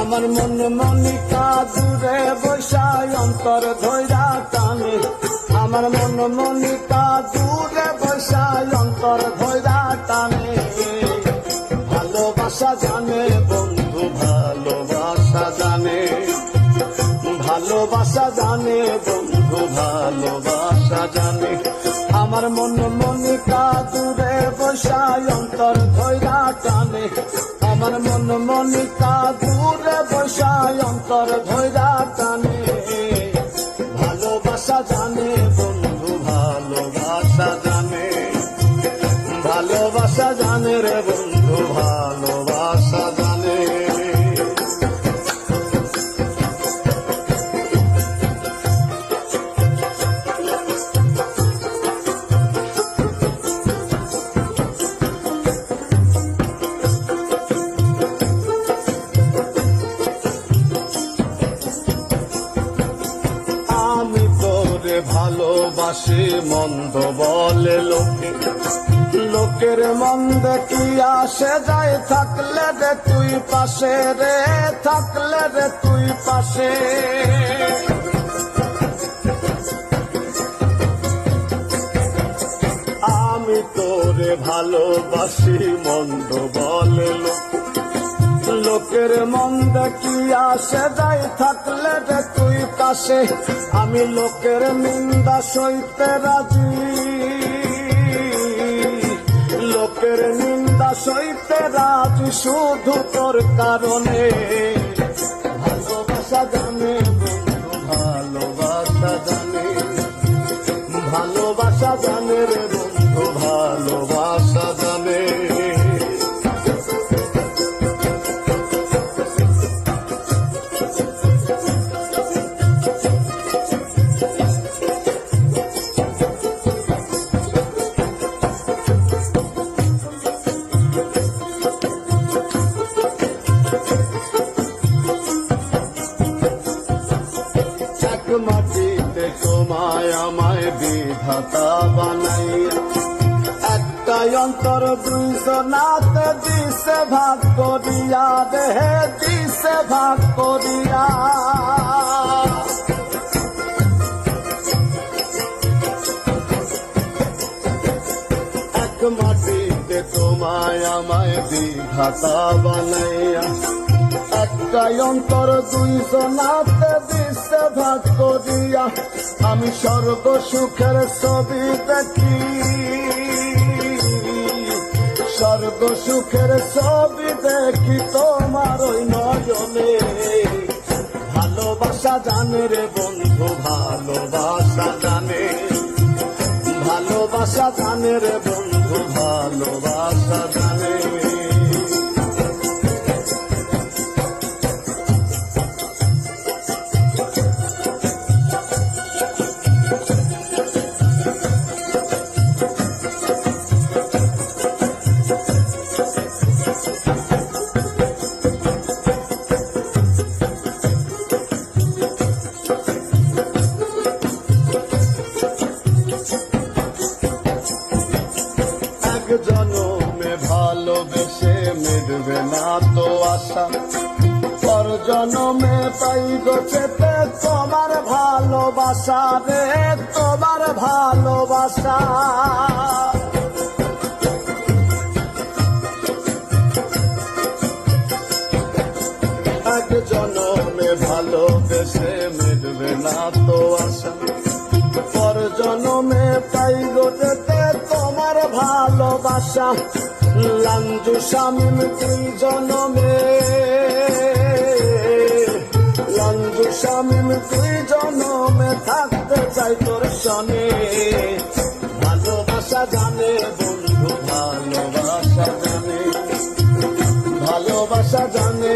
আমার মন মনিকা দূরে বসায় অন্তর ধৈরা টানে। আমার মন মনিকা দূরে বসায় অন্তর ধৈরা টানে। ভালোবাসা জানে বন্ধু, ভালোবাসা জানে। ভালোবাসা জানে বন্ধু, ভালোবাসা জানে। আমার মন মনিকা দূরে বসায় অন্তর ধৈরা টানে। আমার মন মনিকা দূরে বসায় অন্তর ধৈরা টানে। ভালোবাসা জানে বন্ধু, ভালোবাসা জানে। ভালোবাসা জানে রে বন্ধু। ভালোবাসি মন্দ বলে লোকে। লোকের মন্দ কি আসে যায় থাকলে রে তুই পাশে রে, থাকলে রে তুই পাশে। আমি তোরে ভালোবাসি, মন্দ বলে লোকে। লোকের মন কি আসে যাই থাকলে রে তুই পাশে। আমি লোকের নিন্দা সইতে রাজি। লোকের নিন্দা সইতে রাজি শুধু তোর কারণে। ভালোবাসা জানে ভালোবাসা জানে। ভালোবাসা জানে রে বন্ধু, ভালোবাসা এক মাটিতে তোমায় আমায় বিধাতা বানাইয়া। একটা অন্তর দুইজনাতে দিছে ভাগ করিয়া, দেহে দিছে ভাগ করিয়া। আমায় বিধাতা বানাইয়া। একটাই অন্তর, দুইজনাতে দিছে ভাগ করিয়া আমি স্বর্গ সুখের ছবি দেখি। স্বর্গ সুখের ছবি দেখি তোমার ওই নয়নে। ভালোবাসা জানে রে বন্ধু, ভালোবাসা জানে। ভালোবাসা জানে রে বন্ধু ভালোবাসা জানে। এক জনমে ভালোবেসে মিটবে না তো আশা। পর জনমে পাইব চেপে তোমার ভালোবাসা রে, তোমার ভালোবাসা। এক জনমে ভালোবেসে মিটবে না তো ভালোবাসা, লাঞ্জু স্বামীন দুই জনমে লাঞ্জু স্বামীন দুই জনমে থাকতে চাই তোর সনে। ভালোবাসা জানে বন্ধু, ভালোবাসা জানে। ভালোবাসা জানে